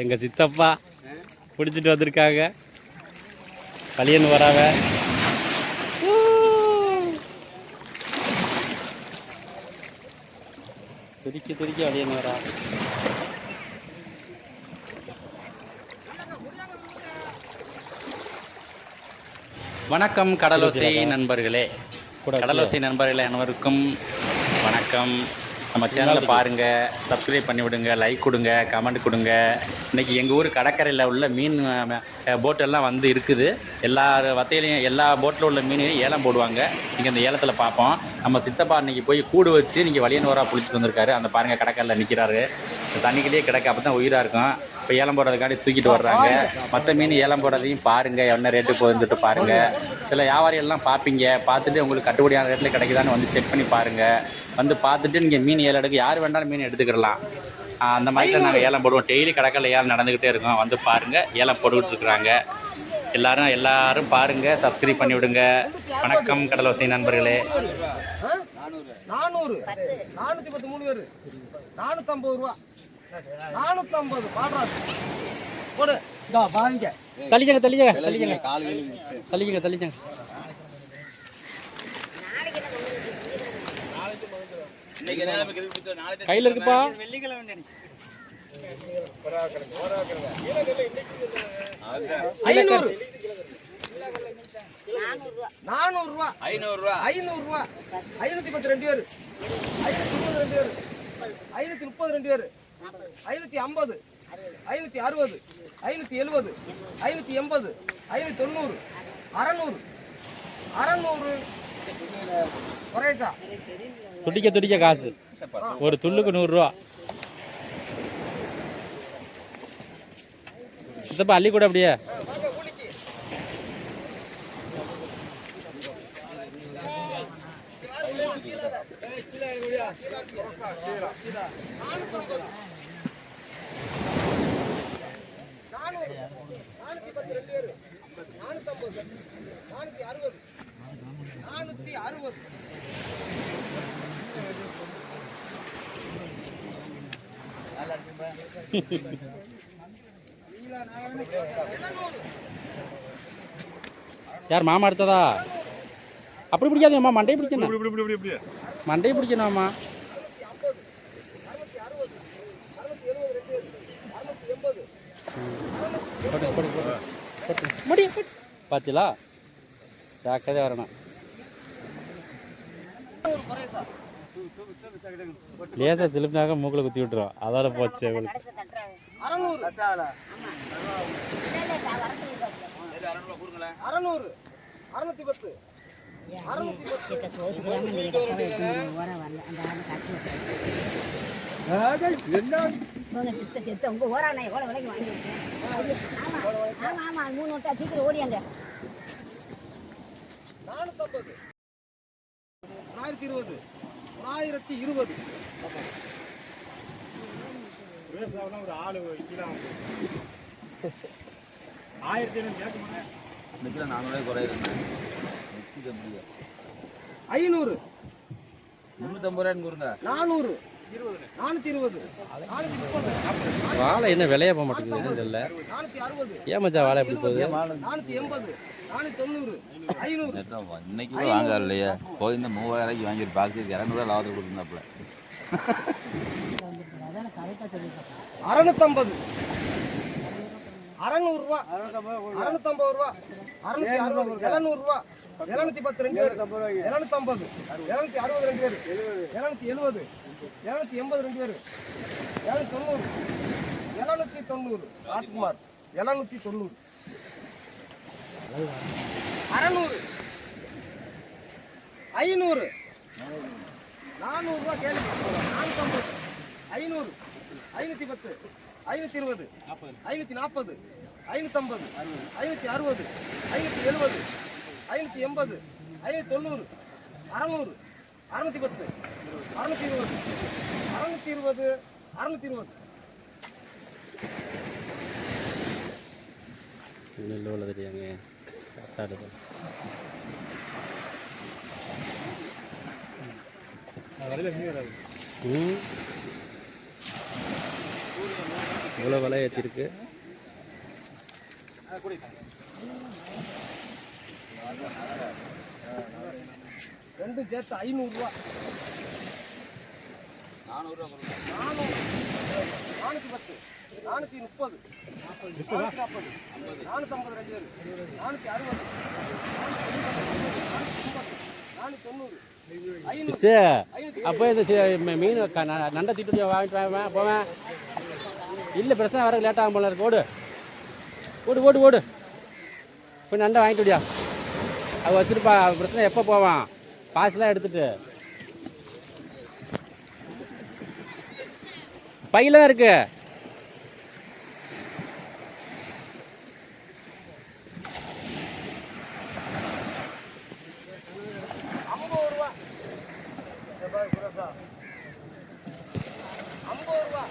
எங்கள் சித்தப்பா பிடிச்சிட்டு வந்திருக்காங்க. கலியன் வராவ துடிக்க துடிக்க வலியன் வரா. வணக்கம் கடலோசை நண்பர்களே. கூட கடலோசை நண்பர்களே அனைவருக்கும் வணக்கம். நம்ம சேனலை பாருங்க சப்ஸ்கிரைப் பண்ணி விடுங்க லைக் கொடுங்க கமெண்ட் கொடுங்க. இன்னைக்கு எங்கள் ஊர் கடற்கரையில் உள்ள மீன் போட்டெல்லாம் வந்து இருக்குது. எல்லா வத்தையிலையும் எல்லா போட்டில் உள்ள மீனையும் ஏலம் போடுவாங்க. இங்கே இந்த ஏலத்தில் பார்ப்போம். நம்ம சித்தப்பா இன்னைக்கு போய் கூடு வச்சு இன்னைக்கு வலியனோரா புளிச்சிட்டு வந்திருக்காரு. அந்த பாருங்க கடற்கரையில் நிற்கிறாரு தண்ணிக்கிலேயே கிடக்க அப்போ தான் உயிராக இருக்கும். இப்போ ஏலம் போடுறதுக்காண்டி தூக்கிட்டு வர்றாங்க. மற்ற மீன் ஏலம் போடுறதையும் பாருங்கள் என்ன ரேட்டு போகுதுன்னு சொல்லிட்டு பாருங்கள் சில வியாபாரிகள்லாம் பார்ப்பீங்க பார்த்துட்டு உங்களுக்கு கட்டுப்படியான ரேட்டில் கிடைக்குதான்னு வந்து செக் பண்ணி பாருங்கள் வந்து பார்த்துட்டு நீங்கள் மீன் ஏலம் எடுக்க யார் வேணாலும் மீன் எடுத்துக்கிடலாம். அந்த மாதிரி நாங்கள் ஏலம் போடுவோம். டெய்லி கடற்கரையில் ஏலம் நடந்துக்கிட்டே இருக்கோம். வந்து பாருங்கள் ஏலம் போட்டுக்கிட்டு இருக்கிறாங்க. எல்லாரும் எல்லாரும் பாருங்க. சப்ஸ்கிரைப் பண்ணி விடுங்க வணக்கம் கடலோசை நண்பர்களே. நானூறு. நானூத்தி பத்து மூணு பேரு. நானூத்தம்பது ரூபா. நானூத்தம்பது பாடுறாரு போடு. இதோ வாங்க தள்ளிக்கங்க தள்ளிக்கங்க. தள்ளிக்கங்க. தள்ளிக்கங்க தள்ளிக்கங்க. கையில் இருக்குப்பா. ஐநூறு நானூறு ரூபா ஐநூறு. ரூபா ஐநூறு ரூபா ஐநூத்தி பத்து ரெண்டு பேரு. ஐநூத்தி முப்பது ரெண்டு பேரு. ஐநூத்தி முப்பது ரெண்டு பேரு. ஐநூத்தி ஐம்பது ஐநூத்தி அறுபது ஐநூத்தி எழுபது ஐநூத்தி எண்பது ஐநூத்தி தொண்ணூறு அறநூறு. அறநூறு. குறைச்சா துடிக்க துடிக்க காசு. ஒரு துள்ளுக்கு நூறுரூவா சித்தப்பா அள்ளி கூட அப்படியே. நானூறு நானூத்தி பத்து ரெண்டு பேரு நானூத்தி அறுபது நானூத்தி அறுபது யார் மாமா எடுத்ததா? அப்படி பிடிக்காதேம்மா மண்டையை பிடிக்கணும். மண்டையை பிடிக்கணும்மா. முடி, பாத்தீங்களா ஜாக்கிரதையா வரணும் லேசா சிலிப்பினாக்க மூக்கில் குத்தி விட்டுரும் அதோட போச்சு உங்களுக்கு அறநூறு அறநூறு அறுநூத்தி பத்து அறுநூத்தி பத்து உங்க ஓராண்ணா எவ்வளவு விலைக்கு வாங்கியிருக்கேன்? ஆமா ஆமா ஆமா மூணு வட்டா சீக்கிரம் ஓடியாங்க. நானூத்தம்பது. ஆயிரத்தி இருபது. ஆயிரத்தி இருபது. ஐநூறு நானூறு நானூத்தி இருபது நானூத்தி முப்பது வாழை என்ன விலையா போக மாட்டேங்குது தெரியல? ஏன் மச்சான் வாழை எப்படி போகுது? இன்னைக்கு கூட வாங்க இல்லையா போய் இந்த மூவாயிரம் வாங்கி ஒரு பாக்ஸ் இரநூறுவா லாபத்தை கொடுத்துருந்தாப்புல. அறுநூத்தம்பது. அறநூறு ரூபா அறுநூத்தம்பது ரூபா. அறுநூத்தி அறுபது எழுநூறு ரூபா. எழுநூத்தி பத்து ரெண்டு பேர். எழுநூத்தம்பது. எழுநூத்தி அறுபது ரெண்டு பேர். எழுநூத்தி எழுபது. எழுநூத்தி எண்பது ரெண்டு பேர். எழுநூத்தி தொண்ணூறு எழுநூத்தி தொண்ணூறு. ராஜ்குமார் எழுநூத்தி தொண்ணூறு. அறநூறு. ஐநூறு. நானூறு ரூபா கேளுங்க. நானூத்தம்பது. ஐநூறு. ஐநூத்தி பத்து. ஐநூத்தி இருபது ஐநூத்தி நாற்பது ஐநூத்தம்பது ஐநூத்தி அறுபது ஐநூத்தி எழுபது ஐநூத்தி எண்பது ஐநூத்தி தொண்ணூறு அறநூறு அறுநூத்தி பத்து அறுநூத்தி இருபது அறுநூத்தி இருபது அறுநூத்தி இருபது. நெல் உள்ள தெரியாங்க கரெக்டாக ம்? இவ்வளோ விலை ஏற்றிருக்கு. ரெண்டும் சேர்த்து ஐநூறுரூவா நானூறு. நானூற்றி பத்து நானூற்றி முப்பது. நானூற்றி நாற்பது நானூற்றம்பது ரெண்டு பேர் நானூற்றி அறுபது நானூற்றி தொண்ணூறு அப்போ இந்த மீன் நண்டை தீட்டு வாங்கிட்டு வாங்க போவேன். இல்லை பிரச்சனை வரக்கு லேட் ஆகும் போல இருக்கு. ஓடு. ஓடு ஓடு ஓடு. போய் நண்டை வாங்கிட்டு விடியா. அது வச்சிருப்பா பிரச்சனை எப்போ போவான்? பாஸ்லாம் எடுத்துட்டு. பையில தான் இருக்குது ஐம்பது ரூபா ஐம்பது ரூபா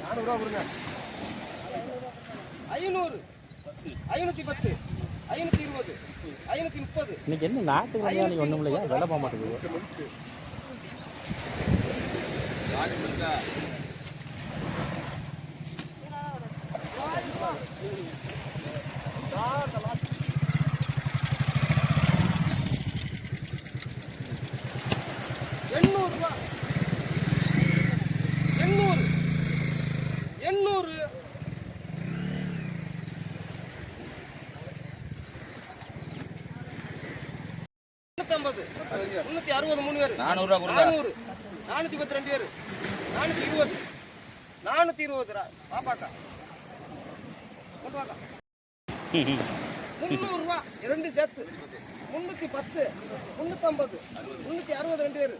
நானூறுரூவா கொடுங்க ஐநூறு ஐநூற்றி பத்து ஐநூற்றி இருபது ஐநூற்றி முப்பது இன்னைக்கு என்ன நாட்டுக்கு இன்னைக்கு ஒன்றும் இல்லையா? விலை போக மாட்டேங்குது. எண்ணூறுரூவா எண்ணூறு எண்ணூறு முன்னூத்தம்பது முன்னூத்தி அறுபது மூணு பேர் நானூறுரூவா கொடுங்க. நானூறு. நானூத்தி பத்து ரெண்டு பேர். நானூத்தி இருபது. நானூத்தி இருபது ரூபா. பாப்பாக்கா. கொண்டு வாக்கா. முந்நூறு ரூபா. ரெண்டும் சேர்த்து. முன்னூத்தி பத்து. முன்னூத்தம்பது முன்னூத்தி அறுபது ரெண்டு பேர்.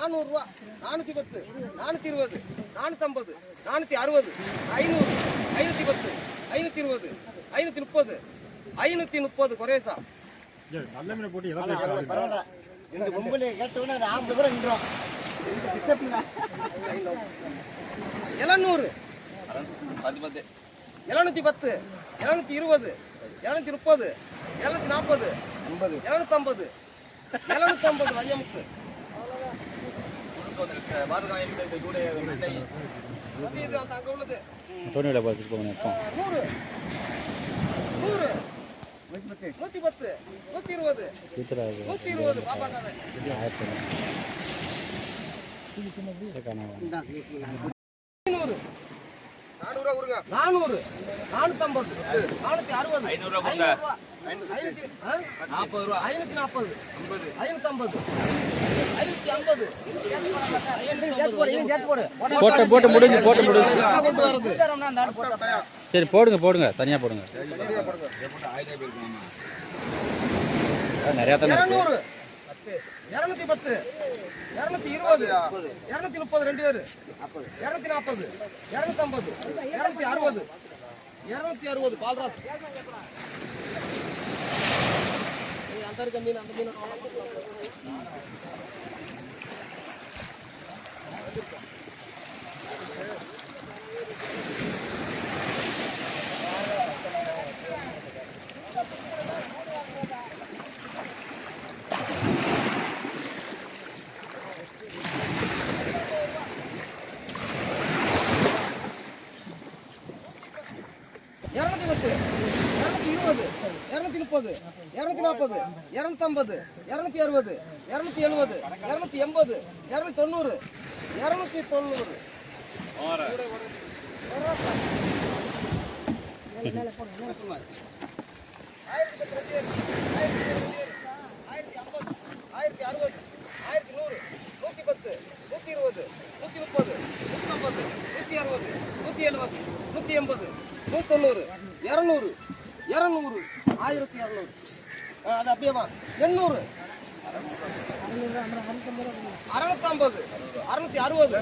நானூறு ரூபா. நானூத்தி பத்து. நானூத்தி இருபது. நானூத்தம்பது நானூத்தி அறுபது. ஐநூறு. ஐநூத்தி பத்து. ஐநூத்தி இருபது. ஐநூத்தி முப்பது. ஐநூத்தி முப்பது குறையசா இந்த பொம்பளை கேட்டவுடனே அது ஆம்பளை கூட நின்றோம். எழுநூறு. எழுநூத்தி பத்து எழுநூத்தி இருபது எழுநூத்தி முப்பது எழுநூத்தி நாற்பது வையமுத்து அது இது அந்த அங்க உள்ளது. டோனியோட பார்த்துட்டு போகணும் நூறு. நூறு. நூத்தி பத்து நூத்தி இருபது. சீக்கிரம் நூத்தி இருபது பாப்பாக்காரன் ஐநூறு. நானூறு கொடுங்க. நானூறு. நானூத்தம்பது. நானூத்தி அறுபது. ஐநூறு ரூபா ஐநூத்தி நாற்பது ரூபா. ஐநூத்தி நாற்பது. ஐநூத்தம்பது. ஐநூத்தி ஐம்பது. போட்டு போட்டு முடிஞ்சு போட்டு முடிஞ்சு. சரி போடுங்க போடுங்க. தனியாக போடுங்க. அதான் நிறையா தானே இருக்கு. இருநூறு. பத்து. இரநூத்தி இருபது. இரநூத்தி முப்பது ரெண்டு பேரு. இரநூத்தி நாற்பது இரநூத்தி ஐம்பது. இரநூத்தி அறுபது. இரநூத்தி அறுபது பால்ராஸ். நீ அந்த இருக்க மீன் அந்த மீன் இருநூத்தி பத்து இருநூத்தி இருபது இருநூத்தி முப்பது இரநூத்தி நாற்பது இரநூத்தம்பது இரநூத்தி அறுபது இரநூத்தி எழுபது இரநூத்தி எண்பது இரநூத்தி தொண்ணூறு இரநூத்தி தொண்ணூறு. ஆயிரத்தி பத்து ரெண்டு ஏழு, ஆயிரத்தி இருபது ஆயிரத்தி ஐம்பது, ஆயிரத்தி அறுபது, ஆயிரத்தி நூறு, நூற்றி பத்து, நூற்றி இருபது, நூற்றி முப்பது, நூத்தி ஐம்பது, நூத்தி அறுபது, நூற்றி எழுபது, நூற்றி எண்பது, நூற்றொண்ணூறு இரநூறு இரநூறு ஆயிரத்தி இரநூறு அது அப்படியே வா. எண்ணூறு. அறுநூத்தம்பது. அறுநூத்தி அறுபது.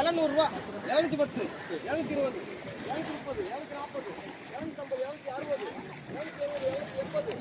எழுநூறு ரூபா எழுநூத்தி பத்து. எழுநூத்தி இருபது. எழுநூத்தி முப்பது. எழுநூத்தி நாற்பது. எழுநூத்தி ஐம்பது எழுநூத்தி அறுபது. எழுநூத்தி எழுபது. எழுநூத்தி எண்பது.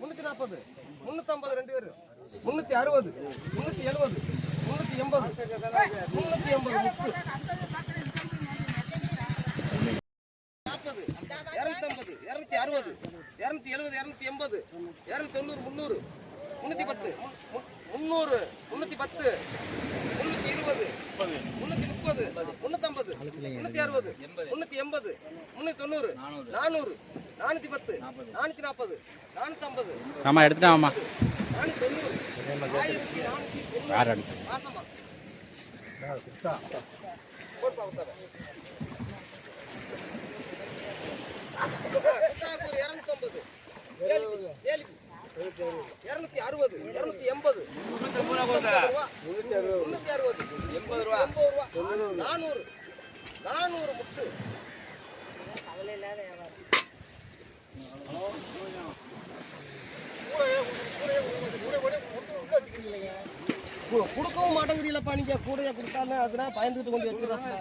முன்னூத்தி நாற்பது. முன்னூத்தம்பது ரெண்டு பேரு. முன்னூத்தி அறுபது. முன்னூத்தி எழுபது. முன்னூத்தி எண்பது. முன்னூத்தி எண்பது நாற்பது இரநூத்தம்பது இரநூத்தி எண்பது இரநூத்தி தொண்ணூறு முந்நூறு முன்னூத்தி பத்து முந்நூறு முன்னூத்தி பத்து முன்னூத்தி இருபது முன்னூத்தி முப்பது முன்னூத்தம்பது முன்னூத்தி அறுபது முன்னூத்தி எண்பது முன்னூத்தி தொண்ணூறு நானூறு நானூத்தி பத்து நானூத்தி நாற்பது ஐம்பது ஆமாம் எடுத்துட்டேன் ஆமா. நானூத்தி தொண்ணூறு ஆயிரத்தி அடி மாசமா இருநூத்தம்பது இருநூத்தி அறுபது இருநூத்தி எண்பது முன்னூத்தி அறுபது எண்பது ரூபா எண்பது ரூபா நானூறு நானூறு முட்டு கவலை கொடுக்கவும் மாட்டேங்கிறீங்களப்பா நீங்க கூடையை கொடுத்தானே அதுனா பயந்துட்டு கொண்டு வச்சுருக்கா